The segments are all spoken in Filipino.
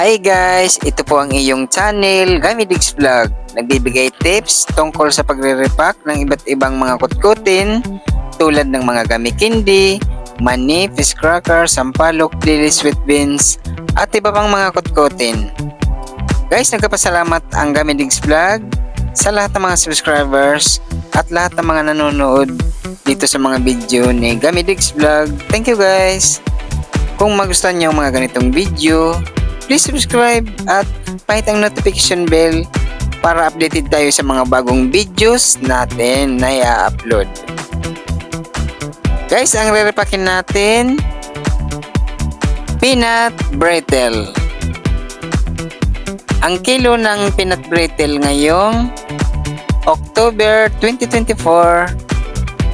Hi guys! Ito po ang iyong channel, Gamidigs Vlog. Nagbibigay tips tungkol sa pagre-repack ng iba't ibang mga kutkutin tulad ng mga gamikindi, mani, fish cracker, sampalok, lily sweet beans, at iba pang mga kutkutin. Guys, nagkapasalamat ang Gamidigs Vlog sa lahat ng mga subscribers at lahat ng mga nanonood dito sa mga video ni Gamidigs Vlog. Thank you guys! Kung magustuhan niyo ang mga ganitong video, please subscribe at pahit ang notification bell para updated tayo sa mga bagong videos natin na i-upload. Guys, ang re-repakin natin peanut brittle. Ang kilo ng peanut brittle ngayong October 2024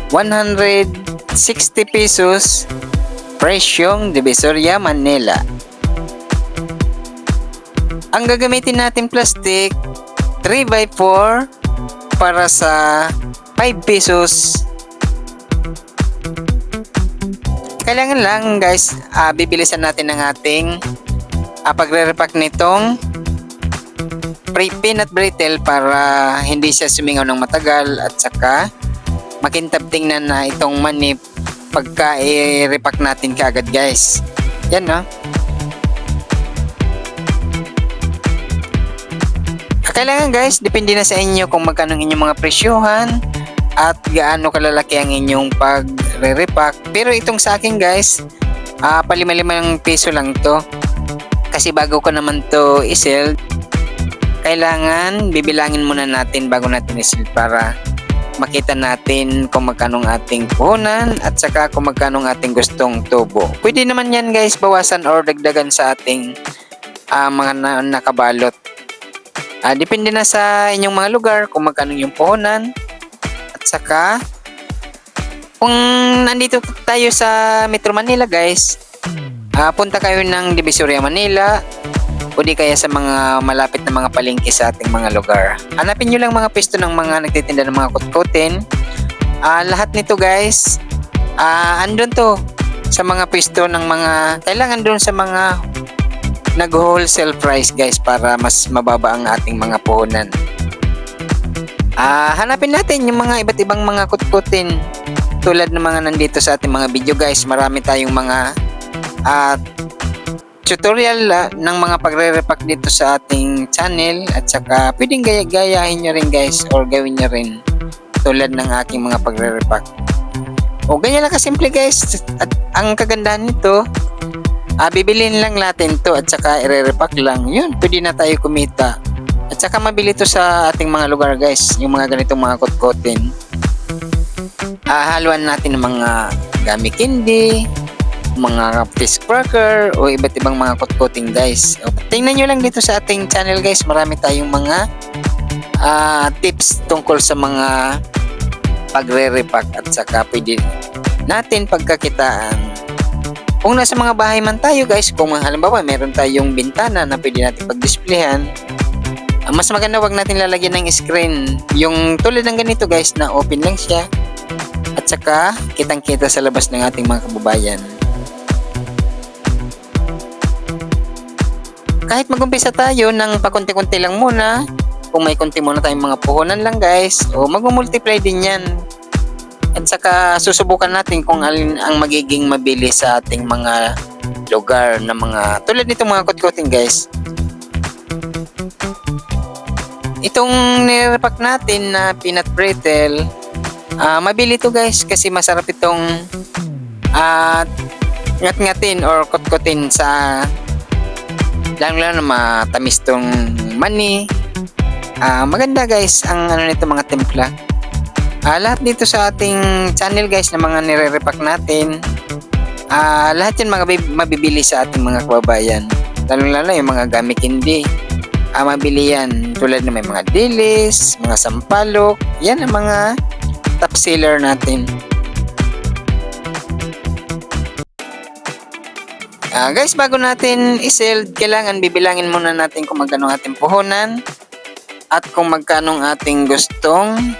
160 pesos presyong Divisoria, Manila. Ang gagamitin natin plastic 3x4 para sa 5 pesos. Kailangan lang guys, ah, bibilisan natin ang ating uh, pagre-repack nitong pre peanut brittle para hindi siya sumingaw ng matagal at saka makintab tingnan na itong manip pagka i-repack natin kaagad guys. Yan no. Kailangan guys, depende na sa inyo kung magkano inyong mga presyuhan at gaano kalalaki ang inyong pag-repack. Pero itong sa akin guys, uh, palima-limang piso lang to. Kasi bago ko naman to isel, kailangan bibilangin muna natin bago natin isel para makita natin kung magkano ating puhunan at saka kung magkano ating gustong tubo. Pwede naman yan guys bawasan or dagdagan sa ating uh, mga na nakabalot. Uh, depende na sa inyong mga lugar kung magkano yung puhunan at saka kung nandito tayo sa Metro Manila guys, uh, punta kayo ng Divisoria Manila o di kaya sa mga malapit na mga palengke sa ating mga lugar. Hanapin nyo lang mga pisto ng mga nagtitinda ng mga kutkutin. Uh, lahat nito guys, uh, andun to sa mga pisto ng mga, kailangan doon sa mga nag-wholesale price guys para mas mababa ang ating mga puhunan. Uh, hanapin natin yung mga iba't ibang mga kutkutin tulad ng mga nandito sa ating mga video guys. Marami tayong mga at uh, tutorial uh, ng mga pagre-repack dito sa ating channel. At saka pwedeng gaya-gayahin nyo rin guys or gawin nyo rin tulad ng aking mga pagre-repack. O ganyan lang kasimple guys. At ang kagandahan nito uh, bibilin lang natin to at saka i-repack lang. Yun pwede na tayo kumita. At saka mabili to sa ating mga lugar guys yung mga ganitong mga kotkotin. Uh, haluan natin ng mga gami candy mga fish cracker o iba't ibang mga kutkuting guys. O, tingnan nyo lang dito sa ating channel guys, marami tayong mga uh, tips tungkol sa mga pagre-repack at saka pwede natin pagkakitaan. Kung nasa mga bahay man tayo guys, kung halimbawa meron tayong bintana na pwede natin pag-displayhan, uh, mas maganda wag natin lalagyan ng screen. Yung tulad ng ganito guys na open lang siya at saka kitang kita sa labas ng ating mga kababayan. Kahit magumpisa tayo ng pakunti-kunti lang muna, kung may kunti muna tayong mga puhunan lang guys, o mag-multiply din yan. At saka susubukan natin kung alin ang magiging mabili sa ating mga lugar na mga tulad nitong mga kutkuting guys. Itong nirepack natin na peanut brittle, uh, mabili to guys kasi masarap itong uh, ngat-ngatin or kutkutin sa lang na matamis tong mani. Uh, maganda guys ang ano nito mga templa. Uh, lahat dito sa ating channel guys na mga nire-repack natin. Uh, lahat yan mga mabibili sa ating mga kababayan. Lalo lalo yung mga gamit hindi. Uh, mabili yan tulad na may mga dilis, mga sampalok. Yan ang mga top seller natin. Uh, guys, bago natin iseld, kailangan bibilangin muna natin kung magkano ating puhunan at kung magkano ating gustong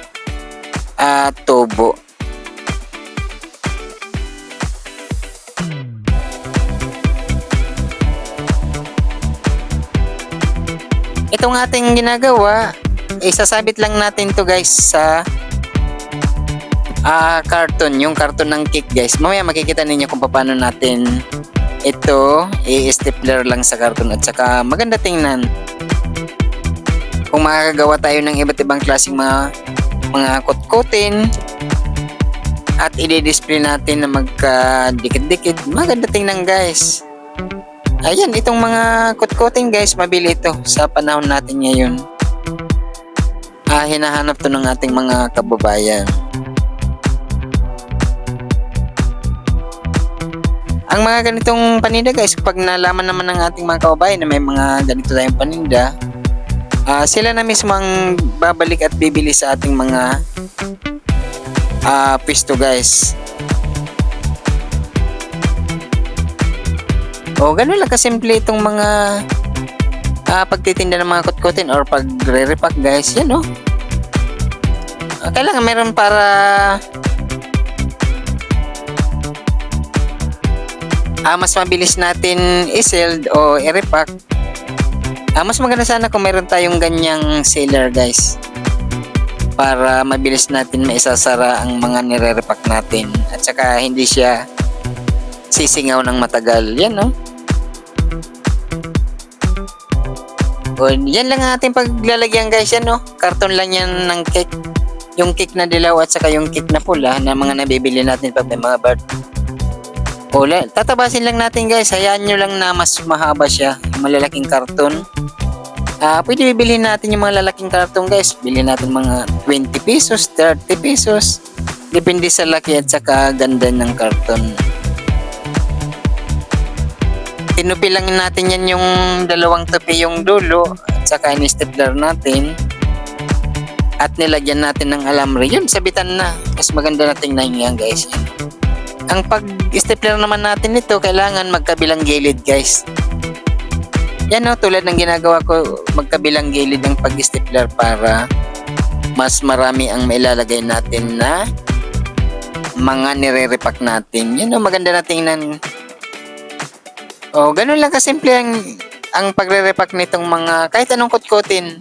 uh, tubo. Itong ating ginagawa, isasabit lang natin to guys sa ah carton, yung carton ng cake guys. Mamaya makikita ninyo kung paano natin ito i-stapler lang sa carton at saka maganda tingnan. Kung makakagawa tayo ng iba't ibang klaseng mga mga kutkutin at i-display natin na magka-dikit-dikit, maganda tingnan guys. Ayan, itong mga kutkutin guys, mabili ito sa panahon natin ngayon. Ah, hinahanap to ng ating mga kababayan. Ang mga ganitong paninda guys, pag nalaman naman ng ating mga kababayan na may mga ganito tayong paninda, ah sila na mismo ang babalik at bibili sa ating mga ah pisto guys. O ganun lang kasimple itong mga ah, pagtitinda ng mga kutkutin or pagre-repack guys. Yan o. Ah, kailangan meron para ah, mas mabilis natin i-sell o i-repack. Ah, mas maganda sana kung meron tayong ganyang seller guys para mabilis natin maisasara ang mga nire-repack natin at saka hindi siya sisingaw ng matagal. Yan no. O, yan lang ang ating paglalagyan guys yan no. Karton lang yan ng cake. Yung cake na dilaw at saka yung cake na pula na mga nabibili natin pag may mga birthday o, tatabasin lang natin guys. Hayaan nyo lang na mas mahaba siya. Yung malalaking karton. Ah, pwede bibilhin natin yung mga lalaking karton guys. Bilhin natin mga 20 pesos, 30 pesos. Depende sa laki at saka ganda ng karton. Tinupi lang natin yan yung dalawang tupi yung dulo at saka in-stapler natin. At nilagyan natin ng alambre. Yun, sabitan na. Mas maganda na tingnan guys. Ang pag-stapler naman natin nito, kailangan magkabilang gilid guys. Yan o, tulad ng ginagawa ko, magkabilang gilid ng pag-stapler para mas marami ang mailalagay natin na mga nire-repack natin. Yan o, maganda na tingnan. O, ganun lang kasimple ang, ang pagre-repack nitong mga kahit anong kutkutin.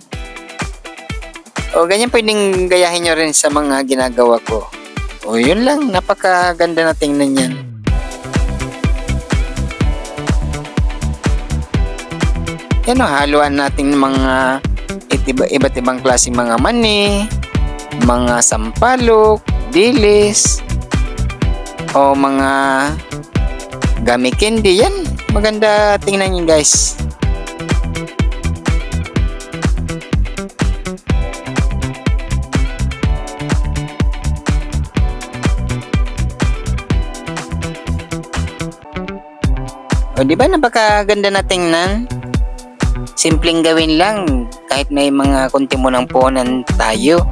O, ganyan pwedeng gayahin nyo rin sa mga ginagawa ko. O yun lang, napakaganda na tingnan yan. Yan o, haluan natin mga iba, iba't ibang klase mga mani, mga sampalok, dilis, o mga gummy candy. Yan, maganda tingnan yun guys. Di ba napakaganda na tingnan? Simpleng gawin lang kahit may mga konti mo ng punan tayo.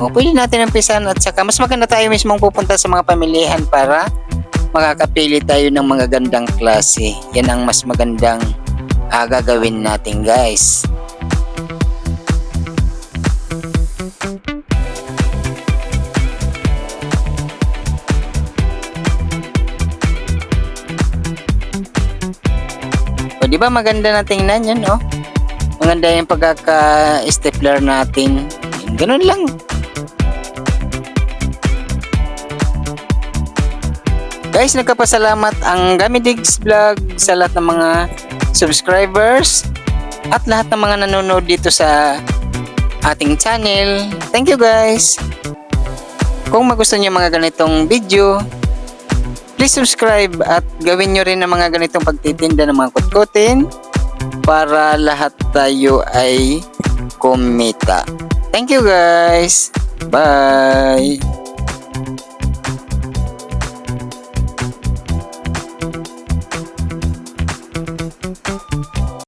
O, pwede natin umpisan at saka mas maganda tayo mismong pupunta sa mga pamilihan para makakapili tayo ng mga gandang klase. Yan ang mas magandang uh, gagawin natin guys. Ba maganda na tingnan yan, oh? Maganda yung pagkaka-stapler natin. Ganun lang. Guys, nagkapasalamat ang Gamidigs Vlog sa lahat ng mga subscribers at lahat ng mga nanonood dito sa ating channel. Thank you guys! Kung magustuhan niyo mga ganitong video, please subscribe at gawin nyo rin ng mga ganitong pagtitinda ng mga kutkutin para lahat tayo ay kumita. Thank you guys! Bye!